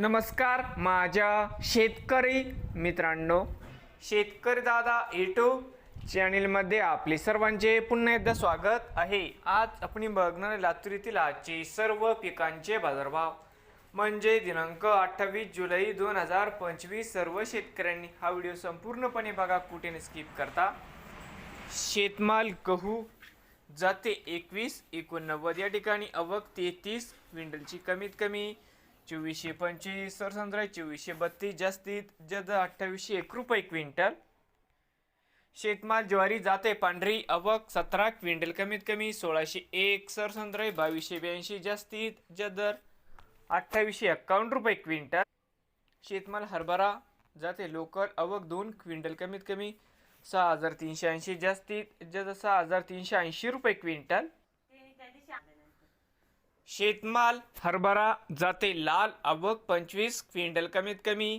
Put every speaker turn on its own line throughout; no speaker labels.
नमस्कार माझ्या शेतकरी मित्रांनो. शेतकरी दादा यूट्यूब चॅनेलमध्ये आपले सर्वांचे पुन्हा एकदा स्वागत आहे. आज आपण बघणार लातूर येथील आजचे सर्व पिकांचे बाजारभाव. म्हणजे दिनांक अठ्ठावीस जुलै दोन हजार पंचवीस सर्व शेतकऱ्यांनी हा व्हिडिओ संपूर्णपणे बघा कुठे स्किप करता. शेतमाल गहू जाते एकवीस एकोणनव्वद या ठिकाणी अवक तेहतीस क्विंटलची कमीत कमी चोवीसशे पंचवीस सरसंद्रा चोवीसशे बत्तीस जास्तीत जद अठ्ठावीसशे एक रुपये क्विंटल. शेतमाल ज्वारी जाते पांढरी अवक सतरा क्विंटल कमीत कमी सोळाशे एक सरसंद्रा बावीसशे ब्याऐंशी जास्तीत जदर अठ्ठावीसशे एक्कावन्न रुपये क्विंटल. शेतमाल हरभरा जाते लोकल अवक दोन क्विंटल कमीत कमी सहा हजार तीनशे ऐंशी जास्तीत जद सहा हजार तीनशे ऐंशी रुपये क्विंटल. शेतमाल हरभरा जाते लाल आवक पंचवीस क्विंटल कमीत कमी.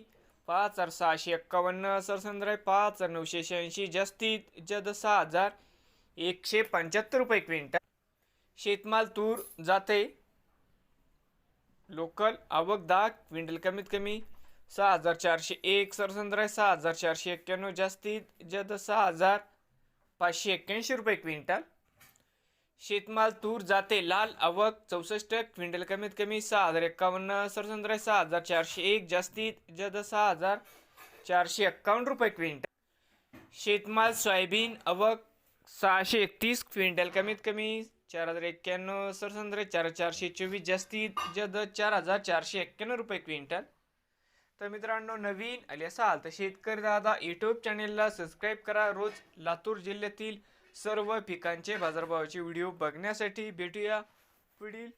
पाच हजार सहाशे एक्कावन्न सरसंद्राय पाच हजार नऊशे शहाऐंशी जास्तीत जद सहा हजार एकशे पंच्याहत्तर रुपये क्विंटल. शेतमाल तूर जाते लोकल आवक दहा क्विंटल कमीत कमी. सहा हजार चारशे एक सरसंद्राय सहा हजार चारशे एक्क्याण्णव जास्तीत जद सहा हजार पाचशे एक्क्याऐंशी रुपये क्विंटल. शेतमाल तूर जाते लाल आवक चौसष्ट क्विंटल कमीत कमी सहा हजार एक्कावन्न सरसंद्राय सहा हजार चारशे एक जास्तीत जद सहा हजार चारशे एक्कावन्न रुपये क्विंटल. शेतमाल सोयाबीन अवक सहाशे एकतीस क्विंटल कमीत कमी चार हजार एक्क्याण्णव सरसंद्राय चार चारशे चोवीस जास्तीत जद चार हजार चारशे एक्क्याण्णव रुपये क्विंटल. तर मित्रांनो नवीन आले असाल तर शेतकरी दादा यूट्यूब चॅनेलला सबस्क्राईब करा. रोज लातूर जिल्ह्यातील सर्व पिकांचे बाजारभावाचे व्हिडिओ बघण्यासाठी भेटूया पुढील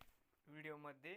व्हिडिओमध्ये.